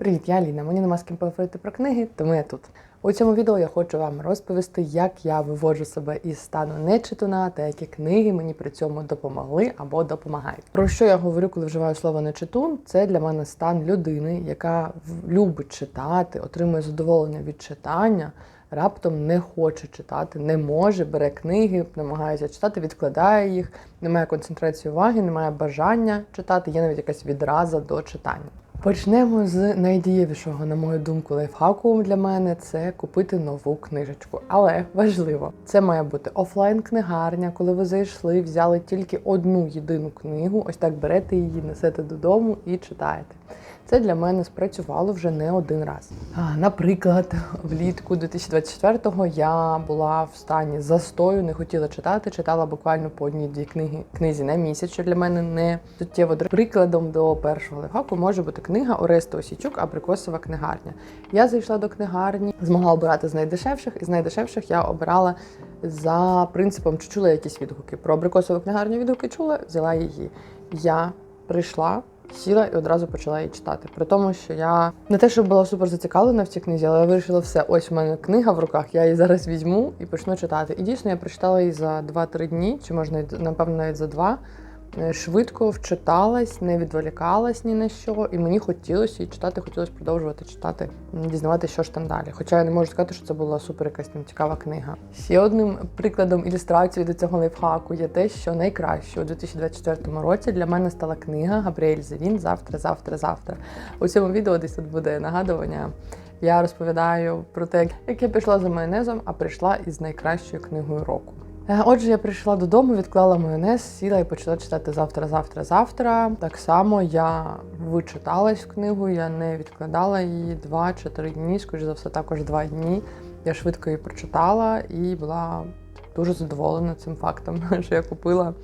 Привіт, я Аліна. Мені нема з ким поговорити про книги, тому я тут. У цьому відео я хочу вам розповісти, як я виводжу себе із стану нечитуна та які книги мені при цьому допомогли або допомагають. Про що я говорю, коли вживаю слово нечитун? Це для мене стан людини, яка любить читати, отримує задоволення від читання. Раптом не хоче читати, не може, бере книги, намагається читати, відкладає їх, немає концентрації уваги, немає бажання читати, є навіть якась відраза до читання. Почнемо з найдієвішого, на мою думку, лайфхаку для мене це купити нову книжечку. Але важливо, це має бути офлайн-книгарня, коли ви зайшли, взяли тільки одну єдину книгу, ось так берете її, несете додому і читаєте. Це для мене спрацювало вже не один раз. Наприклад, влітку 2024-го я була в стані застою, не хотіла читати, читала буквально по одній-дві книги книзі на місяць, що для мене не суттєво. Прикладом до першого лайфхаку може бути книга Ореста Осічук Абрикосова книгарня. Я зайшла до книгарні, змогла обирати з найдешевших, і з найдешевших я обирала за принципом, чи чула якісь відгуки. Про абрикосову книгарню відгуки чула, взяла її. Я прийшла сіла і одразу почала її читати. При тому, що я не те, що була супер зацікавлена в цій книзі, але я вирішила все. Ось у мене книга в руках, я її зараз візьму і почну читати. І дійсно я прочитала її за 2-3 дні, чи можна напевно навіть за два. Швидко вчиталась, не відволікалась ні на що, і мені хотілося її читати, хотілося продовжувати читати, м, дізнаватися, що ж там далі. Хоча я не можу сказати, що це була супер якась там цікава книга. Ще одним прикладом ілюстрації до цього лайфхаку є те, що найкраще у 2024 році для мене стала книга Габріель Зевін Завтра, завтра, завтра. У цьому відео десь тут буде нагадування. Я розповідаю про те, як я пішла за майонезом, а прийшла із найкращою книгою року. Е, Отже, я прийшла додому, відклала майонез, сіла і почала читати завтра, завтра, завтра. Так само я вичиталась в книгу, я не відкладала її два чи три дні, скоріш за все, також два дні. Я швидко її прочитала і була дуже задоволена цим фактом, що я купила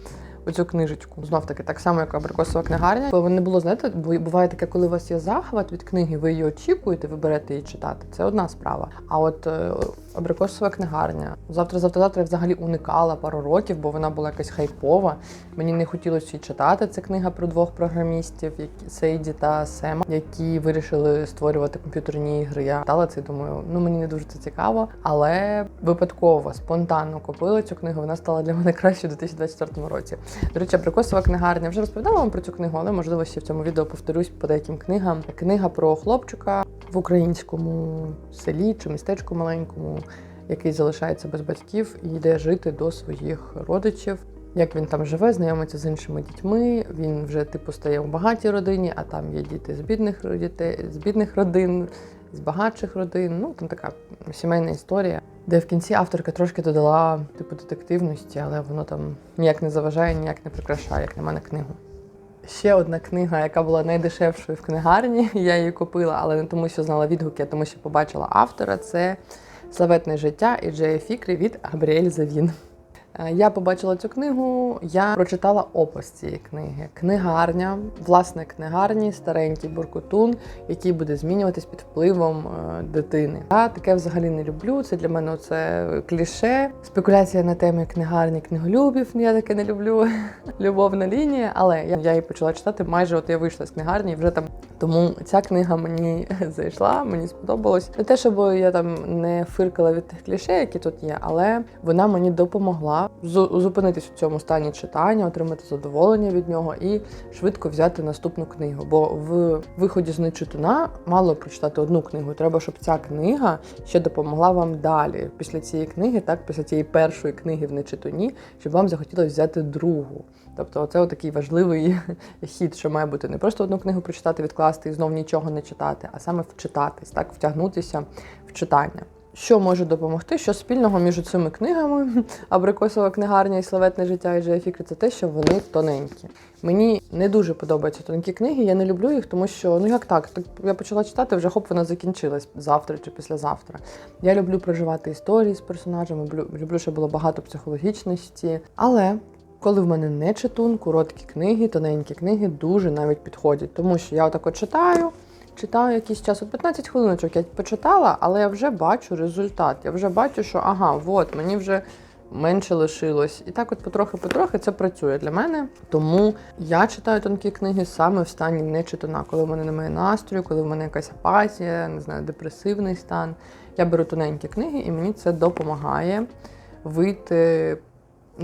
оцю книжечку. Знов таки, так само, як абрикосова книгарня. Бо не було, знаєте, бу- буває таке, коли у вас є захват від книги, ви її очікуєте, ви берете її читати. Це одна справа. А от е, абрикосова книгарня. Завтра, завтра, завтра я взагалі уникала пару років, бо вона була якась хайпова. Мені не хотілося читати. Це книга про двох програмістів, які Сейді та Сема, які вирішили створювати комп'ютерні ігри. Я читала це думаю, ну мені не дуже це цікаво. Але випадково, спонтанно купила цю книгу. Вона стала для мене кращою у 2024 році. До речі, абрикосова книгарня вже розповідала вам про цю книгу, але можливо ще в цьому відео повторюсь по деяким книгам. Книга про хлопчика в українському селі чи містечку маленькому, який залишається без батьків і йде жити до своїх родичів. Як він там живе, знайомиться з іншими дітьми. Він вже типу стає у багатій родині, а там є діти з бідних дітей, з бідних родин, з багатших родин. Ну там така сімейна історія, де в кінці авторка трошки додала типу детективності, але воно там ніяк не заважає, ніяк не прикрашає, як на мене, книгу. Ще одна книга, яка була найдешевшою в книгарні. Я її купила, але не тому, що знала відгуки, а тому, що побачила автора. Це Славетне життя і Джея Фікрі від Габріель Завін. Е, Я побачила цю книгу, я прочитала опис цієї книги. Книгарня, власне, книгарні, старенький буркутун, який буде змінюватись під впливом е, дитини. Я таке взагалі не люблю. Це для мене це кліше. Спекуляція на темі книгарні книголюбів. Я таке не люблю. Любовна лінія. Але я, її почала читати майже от я вийшла з книгарні, і вже там. Тому ця книга мені зайшла, мені сподобалось. Не те, щоб я там не фиркала від тих кліше, які тут є, але вона мені допомогла зу- зупинитись у цьому стані читання, отримати задоволення від нього і швидко взяти наступну книгу. Бо в виході з нечитуна мало прочитати одну книгу. Треба, щоб ця книга ще допомогла вам далі. Після цієї книги, так, після цієї першої книги в нечитуні, щоб вам захотілося взяти другу. Тобто, це такий важливий хід, що має бути не просто одну книгу прочитати, відкласти і знов нічого не читати, а саме вчитатись, так, втягнутися в читання. Що може допомогти? Що спільного між цими книгами Абрикосова книгарня і Славетне життя і Джея Фікрі, це те, що вони тоненькі. Мені не дуже подобаються тоненькі книги. Я не люблю їх, тому що ну як так? Так я почала читати, вже хоп, вона закінчилась завтра чи післязавтра. Я люблю проживати історії з персонажами, люблю, щоб було багато психологічності. Але коли в мене не читун, короткі книги, тоненькі книги дуже навіть підходять, тому що я отако читаю. Читаю якийсь час, от 15 хвилиночок я почитала, але я вже бачу результат. Я вже бачу, що ага, от мені вже менше лишилось. І так, от потрохи-потрохи це працює для мене. Тому я читаю тонкі книги саме в стані нечитана, коли в мене немає настрою, коли в мене якась апатія, не знаю, депресивний стан. Я беру тоненькі книги, і мені це допомагає вийти.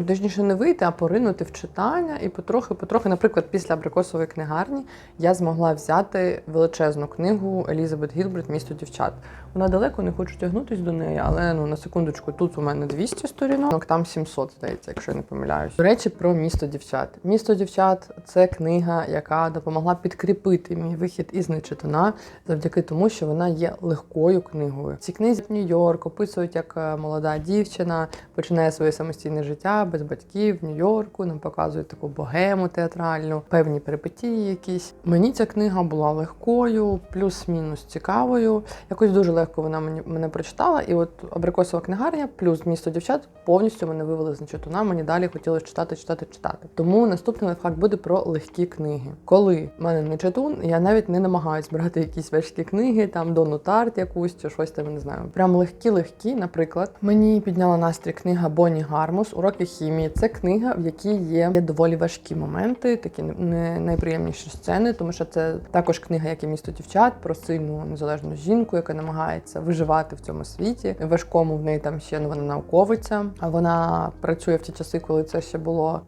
Точніше, не вийти, а поринути в читання і потрохи-потрохи, наприклад, після абрикосової книгарні я змогла взяти величезну книгу Елізабет Гілберт Місто дівчат. Вона далеко не хочу тягнутись до неї, але ну на секундочку, тут у мене 200 сторінок, там 700, здається, якщо я не помиляюсь. До речі, про місто дівчат. Місто дівчат це книга, яка допомогла підкріпити мій вихід із нечитана завдяки тому, що вона є легкою книгою. Ці книзі Нью-Йорк описують, як е, молода дівчина починає своє самостійне життя без батьків в Нью-Йорку. Нам показують таку богему театральну, певні перипетії якісь. Мені ця книга була легкою, плюс-мінус цікавою. Якось дуже легко вона мені мене прочитала. І от абрикосова книгарня, плюс місто дівчат повністю мене вивели з нечитуна. Мені далі хотілося читати, читати, читати. Тому наступний лайфхак буде про легкі книги. Коли в мене не читун, я навіть не намагаюсь брати якісь важкі книги, там Дону Тарт якусь чи щось там не знаю. Прям легкі-легкі, наприклад. Мені підняла настрій книга Бонні Гармус Уроки хімії. Це книга, в якій є доволі важкі моменти, такі не найприємніші сцени, тому що це також книга, як і місто дівчат, про сильну незалежну жінку, яка намагається виживати в цьому світі. Важкому в неї там ще ну, вона науковиця. А вона працює в ті часи, коли це ще було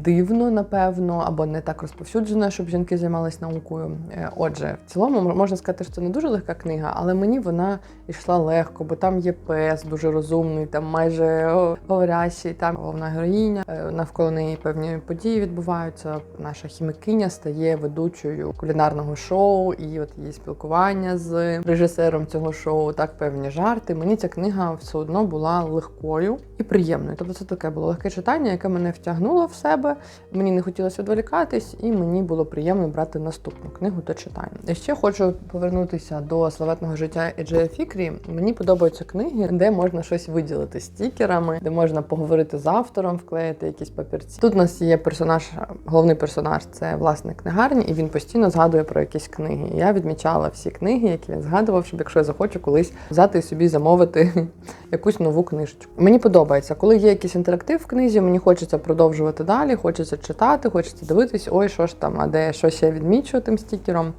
дивно, напевно, або не так розповсюджено, щоб жінки займалися наукою. Е, Отже, в цілому можна сказати, що це не дуже легка книга, але мені вона йшла легко, бо там є пес дуже розумний, там майже говорящий, там головна героїня. е, Навколо неї певні події відбуваються. Наша хімікиня стає ведучою кулінарного шоу, і от її спілкування з режисером цього шоу, так певні жарти. Мені ця книга все одно була легкою і приємною. Тобто це таке було легке читання, яке мене втягнуло в себе. Мені не хотілося відволікатись, і мені було приємно брати наступну книгу до читання. І ще хочу повернутися до славетного життя Еджея Фікрі. Мені подобаються книги, де можна щось виділити стікерами, де можна поговорити з автором, вклеїти якісь папірці. Тут у нас є персонаж, головний персонаж це власник книгарні, і він постійно згадує про якісь книги. Я відмічала всі книги, які він згадував, щоб якщо я захочу колись взяти і собі замовити якусь нову книжечку. Мені подобається, коли є якийсь інтерактив в книзі, мені хочеться продовжувати далі, хочеться читати, хочеться дивитись, ой, що ж там, а де що ще відмічу тим стікером.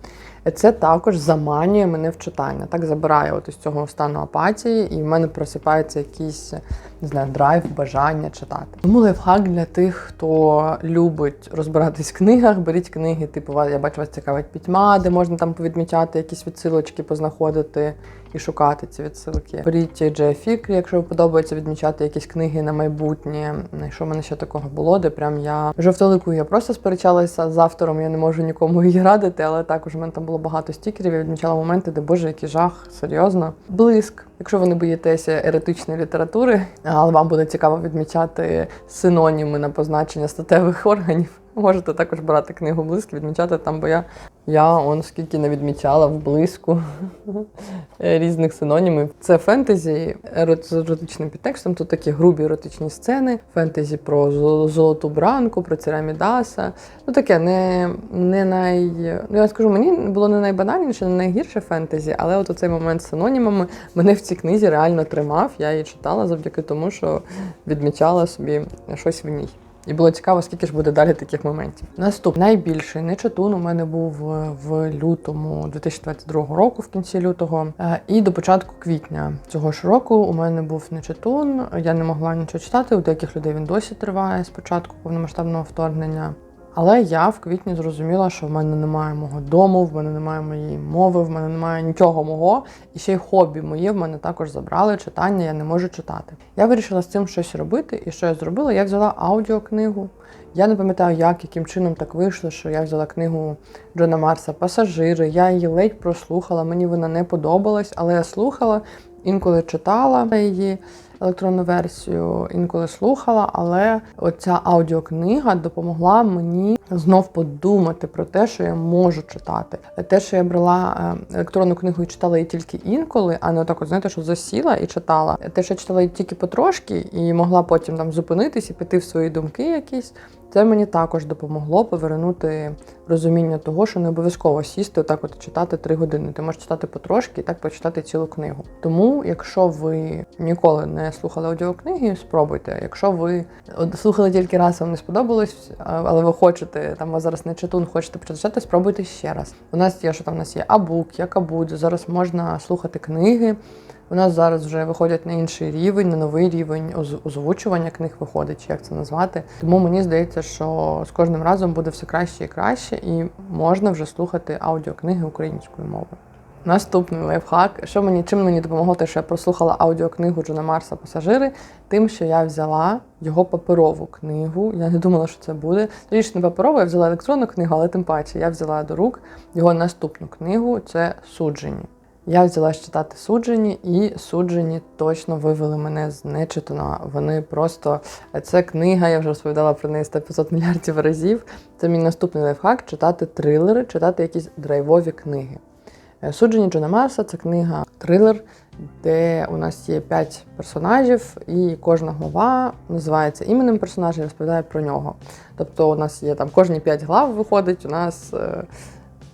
Це також заманює мене в читання. Так забирає от із цього стану апатії, і в мене просипається якийсь не знаю, драйв, бажання читати. Тому лайфхак для тих, хто любить розбиратись в книгах. Беріть книги, типу я бачу, вас цікавить пітьма, де можна там повідмічати якісь відсилочки, познаходити і шукати ці відсилки. Беріть Фікрі, якщо подобається відмічати якісь книги на майбутнє. Що в мене ще такого було, де прям я жовтолику я просто сперечалася з автором, я не можу нікому її радити, але також у мене там було багато стікерів. Я відмічала моменти, де боже, який жах, серйозно. Блиск. Якщо ви не боїтеся еретичної літератури, але вам буде цікаво відмічати синоніми на позначення статевих органів. Можете також брати книгу блиск, відмічати там, бо я, я он скільки не відмічала в блиску різних синонімів. Це фентезі з еротичним підтекстом. Тут такі грубі еротичні сцени, фентезі про золоту бранку, про Мідаса. Ну таке не, не най. Ну я скажу, мені було не найбанальніше, не найгірше фентезі, але от цей момент з синонімами мене в цій книзі реально тримав. Я її читала завдяки тому, що відмічала собі щось в ній. І було цікаво, скільки ж буде далі таких моментів. Наступний найбільший нечатун у мене був е, в лютому 2022 року, в кінці лютого, Е, і до початку квітня цього ж року у мене був нечатун. Я не могла нічого читати. У деяких людей він досі триває з початку повномасштабного вторгнення. Але я в квітні зрозуміла, що в мене немає мого дому, в мене немає моєї мови, в мене немає нічого мого. І ще й хобі моє в мене також забрали читання, я не можу читати. Я вирішила з цим щось робити. І що я зробила? Я взяла аудіокнигу. Я не пам'ятаю, як, яким чином так вийшло, що я взяла книгу Джона Марса Пасажири. Я її ледь прослухала, мені вона не подобалась, але я слухала, інколи читала її електронну версію, інколи слухала, але оця аудіокнига допомогла мені знов подумати про те, що я можу читати. Те, що я брала е, електронну книгу і читала її тільки інколи, а не отак, от, знаєте, що засіла і читала. Те, що я читала її тільки потрошки, і могла потім там зупинитись і піти в свої думки якісь. Це мені також допомогло повернути розуміння того, що не обов'язково сісти отак от читати три години. Ти можеш читати потрошки і так почитати цілу книгу. Тому, якщо ви ніколи не слухали аудіокниги, спробуйте. Якщо ви слухали тільки раз, вам не сподобалось, але ви хочете, там вас зараз не читун, хочете почитати, спробуйте ще раз. У нас є, що там у нас є абук, є кабудь. Зараз можна слухати книги. У нас зараз вже виходять на інший рівень, на новий рівень оз- озвучування книг виходить, чи як це назвати. Тому мені здається, що з кожним разом буде все краще і краще, і можна вже слухати аудіокниги українською мовою. Наступний лайфхак. Що мені чим мені допомогло, те, що я прослухала аудіокнигу Джона Марса Пасажири, тим, що я взяла його паперову книгу. Я не думала, що це буде. Ж не паперову, я взяла електронну книгу, але тим паче я взяла до рук його наступну книгу це суджені. Я взяла читати суджені, і суджені точно вивели мене з нечитаного. Вони просто це книга, я вже розповідала про неї 100-500 мільярдів разів. Це мій наступний лайфхак читати трилери, читати якісь драйвові книги. Е, Суджені Джона Марса це книга трилер, де у нас є п'ять персонажів, і кожна глава називається іменем персонажа і розповідає про нього. Тобто, у нас є там кожні п'ять глав виходить, у нас е,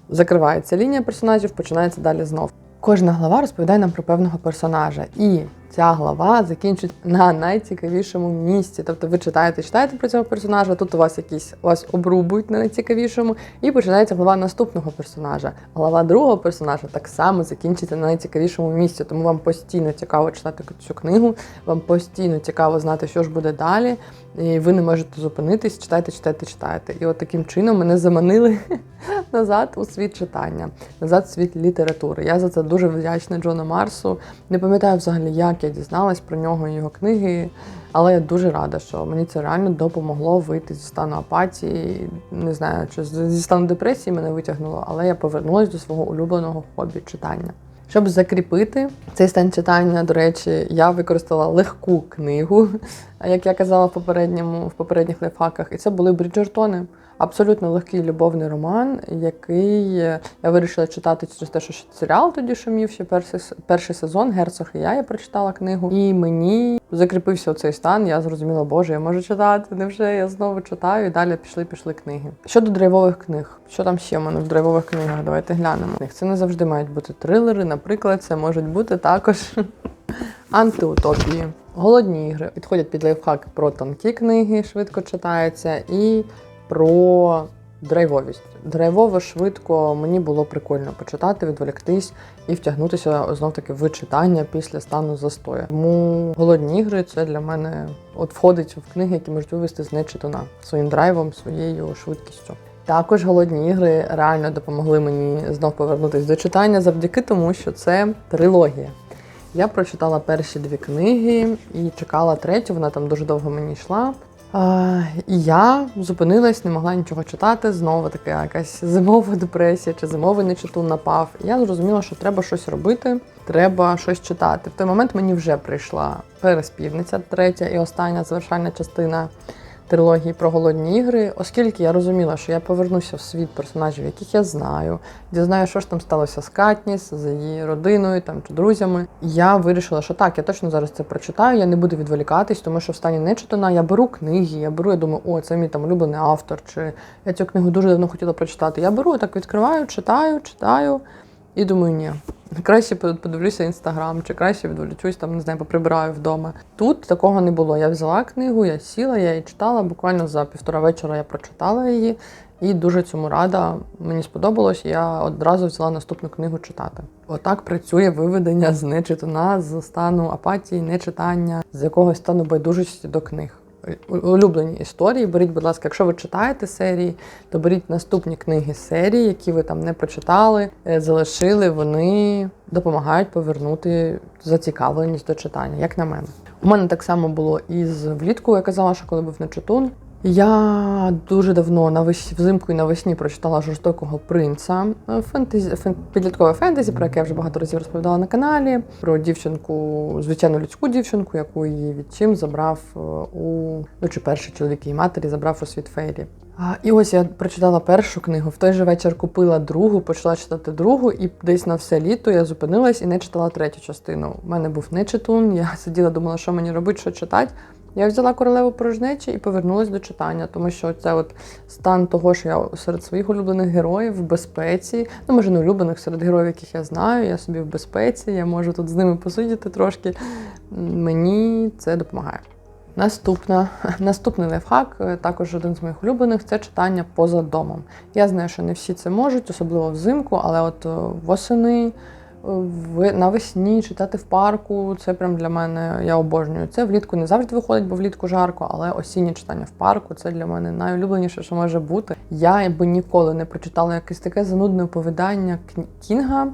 закривається лінія персонажів, починається далі знов. Кожна глава розповідає нам про певного персонажа, і ця глава закінчить на найцікавішому місці. Тобто ви читаєте, читаєте про цього персонажа, тут у вас якісь вас обрубують на найцікавішому, і починається глава наступного персонажа. Глава другого персонажа так само закінчиться на найцікавішому місці. Тому вам постійно цікаво читати цю книгу, вам постійно цікаво знати, що ж буде далі. І ви не можете зупинитись, читайте, читайте, читайте. І от таким чином мене заманили назад у світ читання, назад у світ літератури. Я за це дуже вдячна Джону Марсу. Не пам'ятаю взагалі, як я дізналась про нього і його книги, але я дуже рада, що мені це реально допомогло вийти зі стану апатії. Не знаю, чи зі стану депресії мене витягнуло, але я повернулася до свого улюбленого хобі читання. Щоб закріпити цей стан читання, до речі, я використала легку книгу, як я казала в попередньому в попередніх лайфхаках, і це були Бріджертони. Абсолютно легкий любовний роман, який е, я вирішила читати через те, що серіал тоді шумів, ще перший, перший сезон Герцог і я, я прочитала книгу. І мені закріпився цей стан. Я зрозуміла, боже, я можу читати. Невже я знову читаю? І далі пішли, пішли книги. Щодо драйвових книг, що там ще в мене в драйвових книгах? Давайте глянемо. Це не завжди мають бути трилери. Наприклад, це можуть бути також антиутопії. Голодні ігри підходять під лайфхак про тонкі книги, швидко читаються, і про драйвовість. Драйвово швидко мені було прикольно почитати, відволіктись і втягнутися знов таки в читання після стану застою. Тому голодні ігри це для мене от входить в книги, які можуть вивести з нечитуна своїм драйвом, своєю швидкістю. Також голодні ігри реально допомогли мені знов повернутися до читання завдяки тому, що це трилогія. Я прочитала перші дві книги і чекала третю, вона там дуже довго мені йшла. І я зупинилась, не могла нічого читати. Знову така якась зимова депресія чи зимовий нечитун напав. І я зрозуміла, що треба щось робити, треба щось читати. В той момент мені вже прийшла переспівниця, третя і остання завершальна частина трилогії про голодні ігри, оскільки я розуміла, що я повернуся в світ персонажів, яких я знаю, дізнаю, що ж там сталося з Катніс, з її родиною там чи друзями. Я вирішила, що так, я точно зараз це прочитаю, я не буду відволікатись, тому що в стані нечитана я беру книги, я беру, я думаю, о, це мій там улюблений автор, чи я цю книгу дуже давно хотіла прочитати. Я беру, так відкриваю, читаю, читаю. І думаю, ні, краще подивлюся інстаграм, чи краще відволічусь, там не знаю, поприбираю вдома. Тут такого не було. Я взяла книгу, я сіла, я її читала. Буквально за півтора вечора я прочитала її і дуже цьому рада. Мені сподобалось. Я одразу взяла наступну книгу читати. Отак працює виведення з нечитана, з стану апатії, нечитання, з якогось стану байдужості до книг. Улюблені історії. Беріть, будь ласка, якщо ви читаєте серії, то беріть наступні книги серії, які ви там не прочитали, е, залишили. Вони допомагають повернути зацікавленість до читання, як на мене. У мене так само було і з влітку, я казала, що коли був нечитун. Я дуже давно навесні, взимку і навесні прочитала жорстокого принца. Е, Фентезі, фен, підліткове фентезі, про яке я вже багато разів розповідала на каналі. Про дівчинку, звичайну людську дівчинку, яку її відчим забрав е, у ну, чи перший чоловік її матері забрав у світ фейрі. І ось я прочитала першу книгу. В той же вечір купила другу, почала читати другу, і десь на все літо я зупинилась і не читала третю частину. У мене був нечитун. Я сиділа, думала, що мені робити, що читати. Я взяла королеву порожнечі і повернулася до читання, тому що це от стан того, що я серед своїх улюблених героїв в безпеці. Ну, може, не улюблених серед героїв, яких я знаю. Я собі в безпеці, я можу тут з ними посидіти трошки. Мені це допомагає. Наступна, наступний лайфхак, е, також один з моїх улюблених, це читання поза домом. Я знаю, що не всі це можуть, особливо взимку, але от е, восени, навесні читати в парку це прям для мене, я обожнюю. Це влітку не завжди виходить, бо влітку жарко, але осіннє читання в парку це для мене найулюбленіше, що може бути. Я би ніколи не прочитала якесь таке занудне оповідання Кінга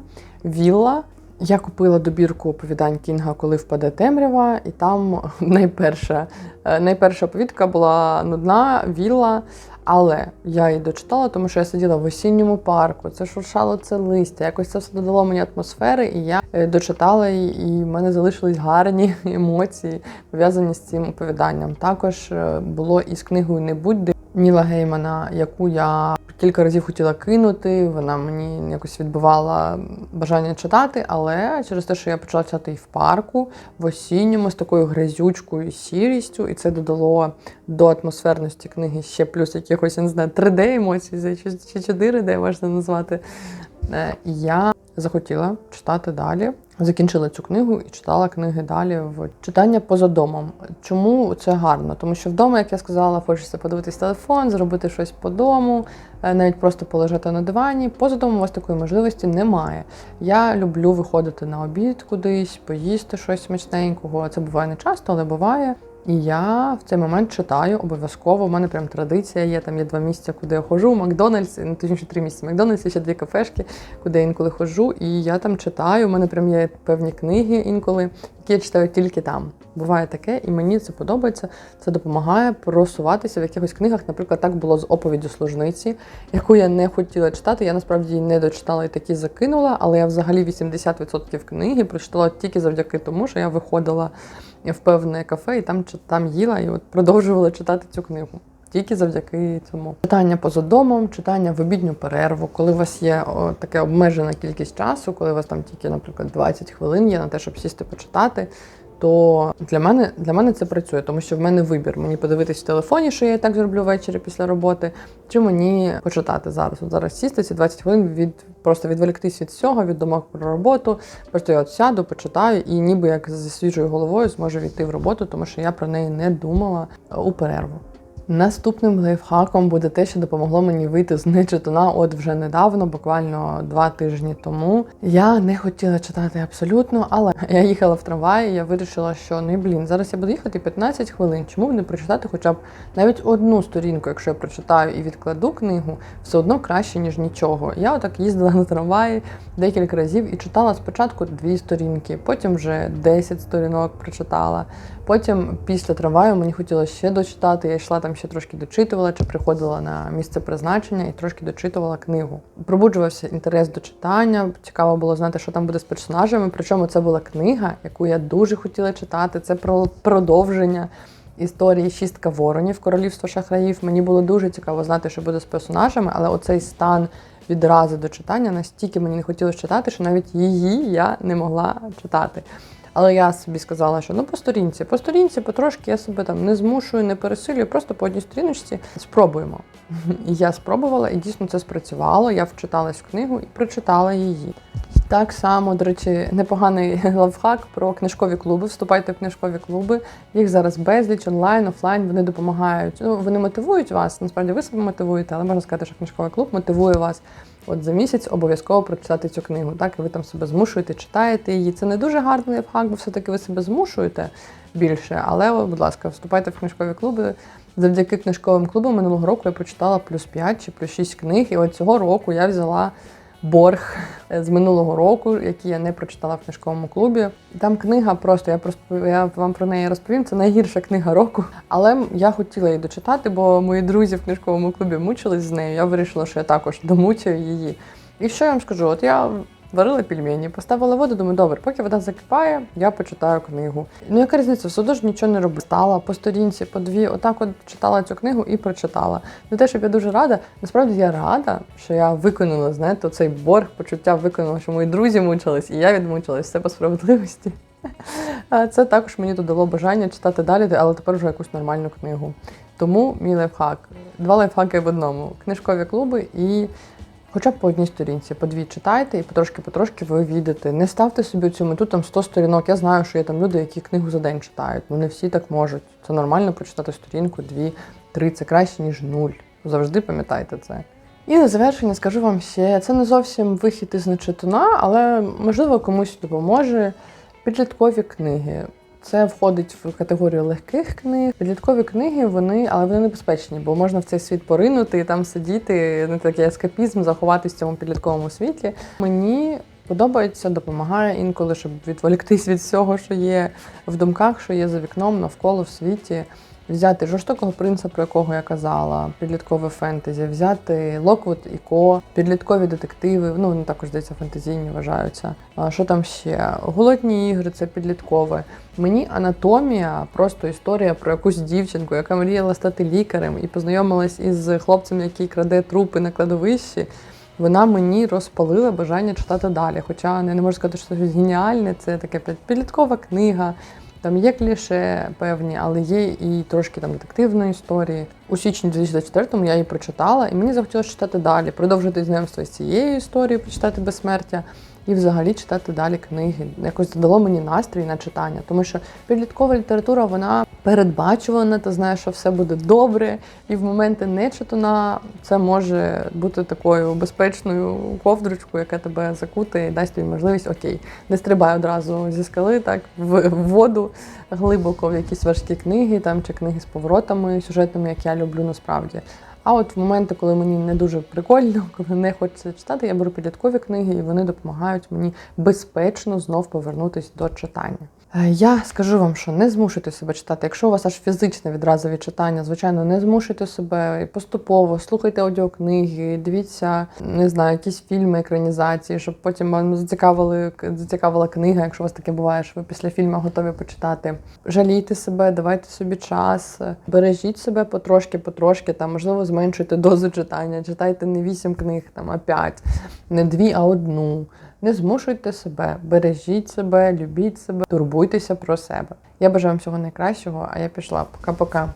Вілла. Я купила добірку оповідань Кінга, коли впаде темрява, і там найперша, е, найперша оповідка була нудна, вілла. Але я її дочитала, тому що я сиділа в осінньому парку, це шуршало це листя. Якось це все додало мені атмосфери, і я е, дочитала її, і в мене залишились гарні емоції, пов'язані з цим оповіданням. Також е, було із книгою Не будь-де Ніла Геймана, яку я кілька разів хотіла кинути. Вона мені якось відбивала бажання читати, але через те, що я почала читати і в парку, в осінньому з такою грязючкою сірістю, і це додало до атмосферності книги ще плюс якихось, я не знаю, 3D емоцій, чи чи 4D можна назвати. Е, Я захотіла читати далі. Закінчила цю книгу і читала книги далі в читання поза домом. Чому це гарно? Тому що вдома, як я сказала, хочеться подивитись телефон, зробити щось по дому, е, навіть просто полежати на дивані. Поза домом у вас такої можливості немає. Я люблю виходити на обід кудись, поїсти щось смачненького. Це буває не часто, але буває. І я в цей момент читаю обов'язково. У мене прям традиція є. Там є два місця, куди я ходжу. Макдональдс, ну точніше три місця. Макдональдс, ще дві кафешки, куди я інколи ходжу. І я там читаю. У мене прям є певні книги інколи, які я читаю тільки там. Буває таке, і мені це подобається. Це допомагає просуватися в якихось книгах. Наприклад, так було з оповіддю служниці, яку я не хотіла читати. Я насправді її не дочитала і такі закинула, але я взагалі 80% книги прочитала тільки завдяки тому, що я виходила в певне кафе і там, там їла і от продовжувала читати цю книгу. Тільки завдяки цьому. Читання поза домом, читання в обідню перерву, коли у вас є о, таке обмежена кількість часу, коли у вас там тільки, наприклад, 20 хвилин є на те, щоб сісти почитати. То для мене для мене це працює, тому що в мене вибір. Мені подивитись в телефоні, що я так зроблю ввечері після роботи, чи мені почитати зараз. От зараз сісти ці 20 хвилин від просто відволіктись від всього, від думок про роботу. Просто я от сяду, почитаю і ніби як зі свіжою головою зможу війти в роботу, тому що я про неї не думала у перерву. Наступним лайфхаком буде те, що допомогло мені вийти з нечитуна от вже недавно, буквально два тижні тому. Я не хотіла читати абсолютно, але я їхала в трамваї, я вирішила, що не блін, зараз я буду їхати 15 хвилин. Чому б не прочитати хоча б навіть одну сторінку, якщо я прочитаю і відкладу книгу, все одно краще, ніж нічого. Я отак їздила на трамваї декілька разів і читала спочатку дві сторінки, потім вже 10 сторінок прочитала. Потім після трамваю мені хотілося ще дочитати. Я йшла там ще трошки дочитувала, чи приходила на місце призначення і трошки дочитувала книгу. Пробуджувався інтерес до читання. Цікаво було знати, що там буде з персонажами. Причому це була книга, яку я дуже хотіла читати. Це про продовження. Історії шістка воронів королівство шахраїв. Мені було дуже цікаво знати, що буде з персонажами, але оцей стан відрази до читання настільки мені не хотілося читати, що навіть її я не могла читати. Але я собі сказала, що ну по сторінці, по сторінці, потрошки я себе там не змушую, не пересилюю, просто по одній сторіночці спробуємо. І я спробувала, і дійсно це спрацювало. Я вчиталась в книгу і прочитала її. Так само, до речі, непоганий лавхак про книжкові клуби. Вступайте в книжкові клуби. Їх зараз безліч онлайн, офлайн. Вони допомагають. Ну вони мотивують вас. Насправді ви себе мотивуєте, але можна сказати, що книжковий клуб мотивує вас. От за місяць обов'язково прочитати цю книгу. Так, і ви там себе змушуєте, читаєте її. Це не дуже гарний лайфхак, бо все-таки ви себе змушуєте більше. Але, будь ласка, вступайте в книжкові клуби. Завдяки книжковим клубам минулого року я прочитала плюс 5 чи плюс 6 книг. І от цього року я взяла борг з минулого року, який я не прочитала в книжковому клубі. Там книга просто я просто я вам про неї розповім. Це найгірша книга року. Але я хотіла її дочитати, бо мої друзі в книжковому клубі мучились з нею. Я вирішила, що я також домучаю її. І що я вам скажу? От я варила пельмені, поставила воду, думаю, добре, поки вода закипає, я почитаю книгу. Ну яка різниця? Все одно ж нічого не робила. Стала по сторінці, по дві, отак от читала цю книгу і прочитала. Не те, щоб я дуже рада. Насправді я рада, що я виконала, знаєте, цей борг, почуття виконала, що мої друзі мучились, і я відмучилась все по справедливості. Це також мені додало бажання читати далі, але тепер вже якусь нормальну книгу. Тому мій лайфхак. Два лайфхаки в одному: книжкові клуби і хоча б по одній сторінці, по дві читайте і потрошки-потрошки ви війдете. Не ставте собі цю мету там 100 сторінок. Я знаю, що є там люди, які книгу за день читають. Ну не всі так можуть. Це нормально прочитати сторінку, дві, три. Це краще, ніж нуль. Завжди пам'ятайте це. І на завершення скажу вам ще, це не зовсім вихід із нечитуна, але можливо комусь допоможе. Підліткові книги. Це входить в категорію легких книг. Підліткові книги, вони, але вони небезпечні, бо можна в цей світ поринути і там сидіти, не такий ескапізм, заховатись в цьому підлітковому світі. Мені подобається, допомагає інколи, щоб відволіктись від всього, що є в думках, що є за вікном, навколо в світі. Взяти жорстокого принца, про якого я казала, підліткове фентезі, взяти Локвуд і Ко, підліткові детективи. Ну вони також здається фентезійні вважаються. А що там ще? Голодні ігри, це підліткове. Мені анатомія, просто історія про якусь дівчинку, яка мріяла стати лікарем і познайомилась із хлопцем, який краде трупи на кладовищі. Вона мені розпалила бажання читати далі. Хоча я не можу сказати, що це геніальне, це таке підліткова книга. Там є кліше певні, але є і трошки там детективної історії. У січні 2024-му я її прочитала, і мені захотілося читати далі, продовжити знайомство з цією історією, прочитати безсмертя і взагалі читати далі книги. Якось додало мені настрій на читання, тому що підліткова література вона передбачувана, ти знаєш, що все буде добре, і в моменти нечитуна це може бути такою безпечною ковдрочкою, яка тебе закутає і дасть тобі можливість окей, не стрибай одразу зі скали, так в воду глибоко в якісь важкі книги, там чи книги з поворотами сюжетними, як я люблю насправді. А от в моменти, коли мені не дуже прикольно, коли не хочеться читати, я беру підліткові книги, і вони допомагають мені безпечно знов повернутися до читання. Е, Я скажу вам, що не змушуйте себе читати. Якщо у вас аж фізичне відразу від читання, звичайно, не змушуйте себе і поступово слухайте аудіокниги, дивіться, не знаю, якісь фільми, екранізації, щоб потім вам зацікавили зацікавила книга, якщо у вас таке буває, що ви після фільму готові почитати. Жалійте себе, давайте собі час, бережіть себе потрошки, потрошки, там можливо зменшуйте дозу читання, читайте не вісім книг, там а п'ять, не дві, а одну. Не змушуйте себе, бережіть себе, любіть себе, турбуйтеся про себе. Я бажаю вам всього найкращого, а я пішла. Пока-пока.